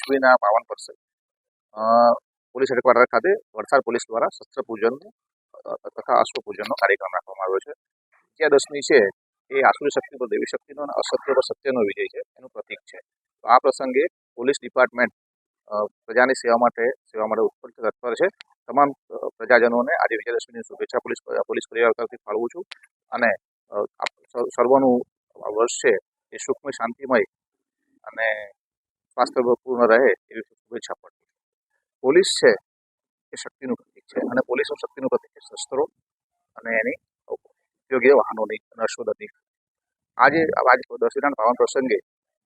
દસમીના પાવન પ્રસંગ અ, police headquarter ખાતે વલસાડ પોલીસ દ્વારા શસ્ત્ર પૂજન તથા અશ્વ પૂજનનો કાર્યક્રમ રાખવામાં આવ્યો છે. વિજયાદશમી છે એ આસુરી શક્તિ પર દેવી શક્તિનો અને અસત્ય પર સત્યનો વિજય છે એનું પ્રતીક છે. તો આ પ્રસંગે પોલીસ ડિપાર્ટમેન્ટ પ્રજાની સેવા માટે સેવા માટે ઉત્પન્ન તત્પર છે. તમામ પ્રજાજનોને આજે વિજયાદશમીની શુભેચ્છા પોલીસ પોલીસ પરિવાર તરફથી ફાળવું છું અને સર્વનું વર્ષ છે એ સુખમય શાંતિમય અને સ્વાસ્થ્યપૂર્ણ રહે એવી શુભેચ્છા પાઠવું પોલીસ છે એ શક્તિનું પ્રતીક છે અને પોલીસનું શક્તિનું પ્રતીક છે શસ્ત્રો અને એની ઉપયોગી વાહનોની અને અશ્વદળની આજે આજ દશેરાના પાવન પ્રસંગે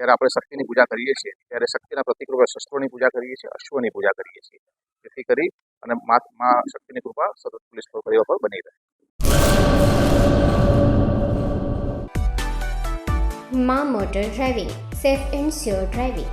જ્યારે આપણે શક્તિની પૂજા કરીએ છીએ, ત્યારે શક્તિના પ્રતિકરૂપે શસ્ત્રોની પૂજા કરીએ છીએ, અશ્વની પૂજા કરીએ છીએ. જેથી કરી અને મા શક્તિની કૃપા સતત પોલીસ પરિવાર પર બની રહે. મા motor driving, safe and sure driving.